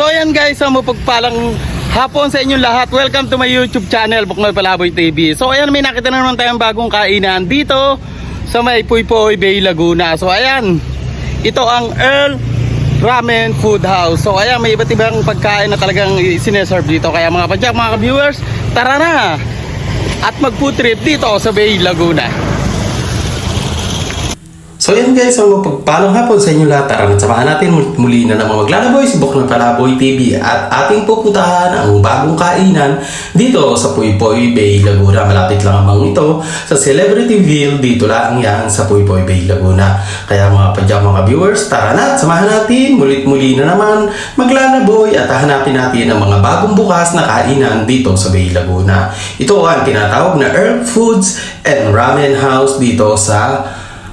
So ayan guys, ang mapagpalang hapon sa inyong lahat. Welcome to my YouTube channel, Buknoy Palaboy TV. So ayan, may nakita na naman tayong bagong kainan dito sa may Puypoy Bay, Laguna. So ayan, ito ang Earl Ramen Food House. So ayan, may iba't ibang pagkain na talagang sineserve dito. Kaya mga padyak, mga viewers, tara na! At mag-food trip dito sa Bay, Laguna. So yan guys, ang mapagpalang hapon sa inyo lahat. Tara, samahan natin muli na naman maglalaboy si Bok ng Palaboy TV at ating pupuntahan ang bagong kainan dito sa Puypoy Bay, Laguna. Malapit lang amang ito sa Celebrityville. Dito lang yan sa Puypoy Bay, Laguna. Kaya mga padyak mga viewers, tara na, samahan natin mulit-muli na naman maglalaboy at hanapin natin ang mga bagong bukas na kainan dito sa Bay, Laguna. Ito ang tinatawag na Earth Foods and Ramen House dito sa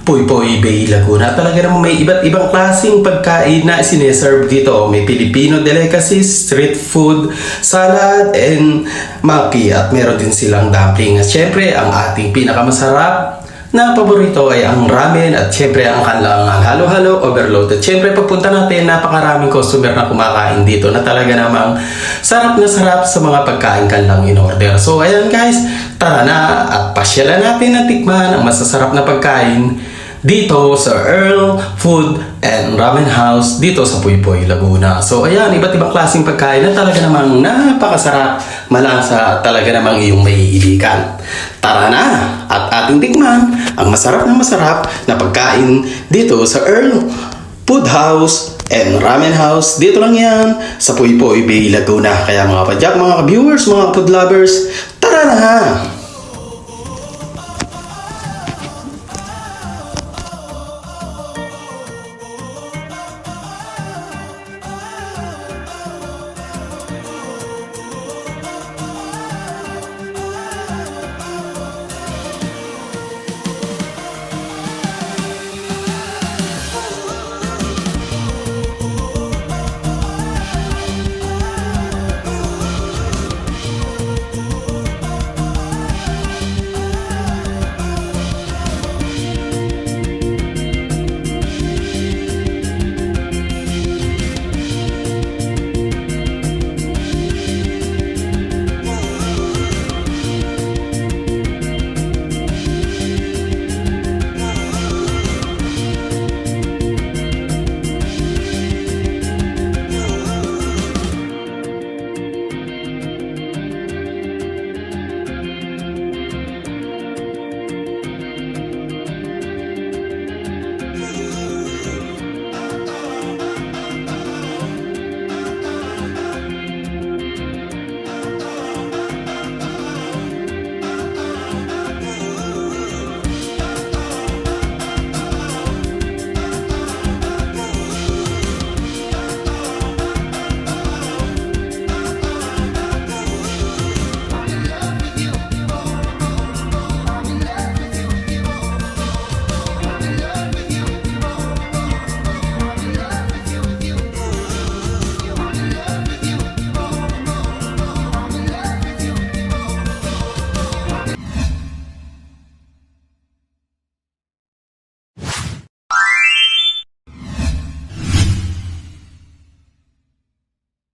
Puypoy Bay, Laguna. Talaga naman may iba't ibang klaseng pagkain na sineserve dito. May Filipino delicacies, street food, salad, and maki. At meron din silang dumpling. At syempre, ang ating pinakamasarap na paborito ay ang ramen at syempre ang kanilang halo-halo overload. At syempre pagpunta natin, napakaraming customer na kumakain dito na talaga namang sarap na sarap sa mga pagkain kanilang in-order. So ayan guys, tara na at pasyalan natin at tikman ang masasarap na pagkain dito sa Earl Food and Ramen House dito sa Puypoy, Laguna. So ayan, iba't ibang klaseng pagkain na talaga namang napakasarap, malasa at talaga namang iyong maiibigan. Tara na at ating tikman ang masarap na masarap na pagkain dito sa Earl Food House and Ramen House. Dito lang yan sa Puypoy Bay, Laguna. Kaya mga padyak, mga viewers, mga food lovers, tara na!